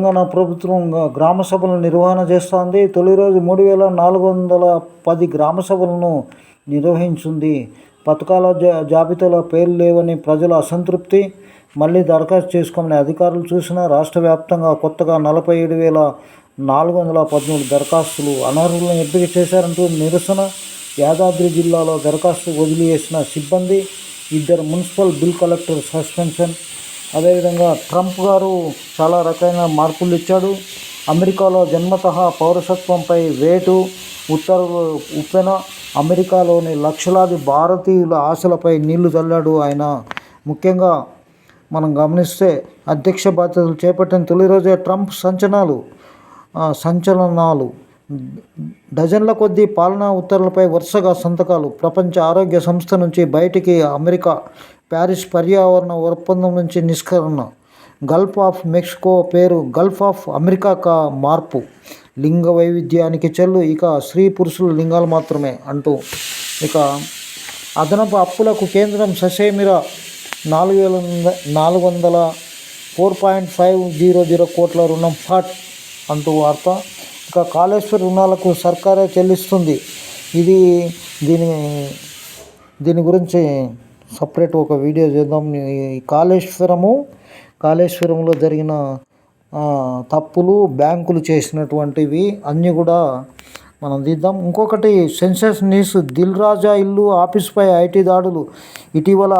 తెలంగాణ ప్రభుత్వం గ్రామ సభలను నిర్వహణ చేస్తోంది. తొలి రోజు మూడు వేల నాలుగు వందల పది గ్రామ సభలను నిర్వహించింది. పథకాల జా జాబితాలో పేర్లు లేవని ప్రజల అసంతృప్తి మళ్ళీ దరఖాస్తు చేసుకోమని అధికారులు చూసిన రాష్ట్ర వ్యాప్తంగా కొత్తగా నలభై ఏడు వేల నాలుగు వందల పదమూడు దరఖాస్తులు అనర్హులను ఎంపిక చేశారంటూ నిరసన యాదాద్రి జిల్లాలో దరఖాస్తు వదిలివేసిన సిబ్బంది ఇద్దరు మున్సిపల్ బిల్ కలెక్టర్ సస్పెన్షన్ అదేవిధంగా ట్రంప్ గారు చాలా రకమైన మార్పులు ఇచ్చాడు. అమెరికాలో జన్మతః పౌరసత్వంపై వేటు ఉత్తర్వు ఉప్పెన అమెరికాలోని లక్షలాది భారతీయుల ఆశలపై నీళ్ళు చల్లాడు ఆయన. ముఖ్యంగా మనం గమనిస్తే అధ్యక్ష బాధ్యతలు చేపట్టిన తొలి రోజే ట్రంప్ సంచలనాలు సంచలనాలు. డజన్ల కొద్దీ పాలనా ఉత్తర్వులపై వరుసగా సంతకాలు. ప్రపంచ ఆరోగ్య సంస్థ నుంచి బయటికి అమెరికా ప్యారిస్ పర్యావరణ ఒప్పందం నుంచి నిష్కరణ. గల్ఫ్ ఆఫ్ మెక్సికో పేరు గల్ఫ్ ఆఫ్ అమెరికాగా మార్పు. లింగ వైవిధ్యానికి చెల్లు ఇక స్త్రీ పురుషుల లింగాలు మాత్రమే అంటూ. ఇక అదనపు అప్పులకు కేంద్రం ససేమిర. నాలుగు వేల నాలుగు వందల four point five zero zero కోట్ల రుణం ఫాట్ అంటూ వార్త. ఇక కాళేశ్వర రుణాలకు సర్కారే చెల్లిస్తుంది. ఇది దీని దీని గురించి సపరేట్ ఒక వీడియో చేద్దాం. ఈ కాళేశ్వరము కాళేశ్వరంలో జరిగిన తప్పులు బ్యాంకులు చేసినటువంటివి అన్నీ కూడా మనం తీద్దాం. ఇంకొకటి సెన్సెస్ న్యూస్ దిల్ రాజా ఇల్లు ఆఫీస్పై ఐటీ దాడులు. ఇటీవల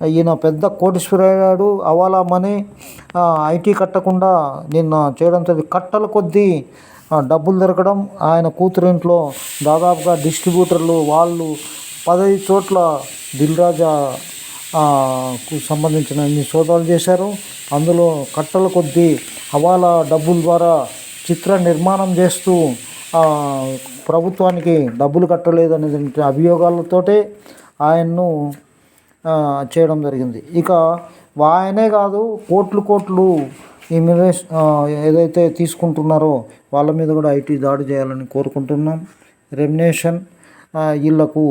ఈయన పెద్ద కోటీశ్వరుడు అవాలా మనీ ఐటీ కట్టకుండా నిన్న చేయడంతో కట్టల కొద్దీ డబ్బులు దొరకడం ఆయన కూతురింట్లో దాదాపుగా డిస్ట్రిబ్యూటర్లు వాళ్ళు పదహైదు చోట్ల కు సంబంధించిన అన్ని సోదాలు చేశారు అందులో కట్టల కొద్దీ హవాలా డబ్బుల ద్వారా చిత్ర నిర్మాణం చేస్తూ ప్రభుత్వానికి డబ్బులు కట్టలేదు అనే అభియోగాలతోటే ఆయన్ను చేయడం జరిగింది. ఇక ఆయనే కాదు కోట్లు కోట్లు ఈ మీద ఏదైతే తీసుకుంటున్నారో వాళ్ళ మీద కూడా ఐటీ దాడి చేయాలని కోరుకుంటున్నాం. రెమ్యునేషన్ వీళ్ళకు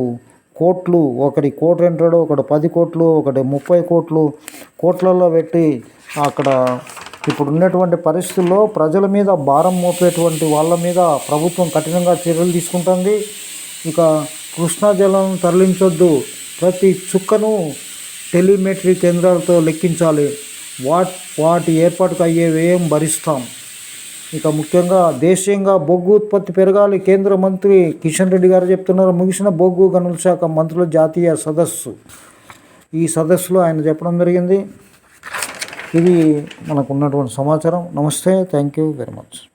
కోట్లు ఒకటి కోటి అంటాడు ఒకటి పది కోట్లు ఒకటి ముప్పై కోట్లు కోట్లలో పెట్టి అక్కడ ఇప్పుడు ఉన్నటువంటి పరిస్థితుల్లో ప్రజల మీద భారం మోపేటువంటి వాళ్ళ మీద ప్రభుత్వం కఠినంగా చర్యలు తీసుకుంటుంది. ఇక కృష్ణా జలం తరలించొద్దు. ప్రతి చుక్కను టెలిమెట్రీ కేంద్రాలతో లెక్కించాలి. వాట్ వాటి ఏర్పాటుకు అయ్యే వ్యయం భరిస్తాం. ఇక ముఖ్యంగా దేశీయంగా బొగ్గు ఉత్పత్తి పెరగాలి. కేంద్ర మంత్రి కిషన్ రెడ్డి గారు చెప్తున్నారు ముగిసిన బొగ్గు గనుల శాఖ మంత్రుల జాతీయ సదస్సు. ఈ సదస్సులో ఆయన చెప్పడం జరిగింది. ఇది మనకు ఉన్నటువంటి సమాచారం. నమస్తే. Thank you very much.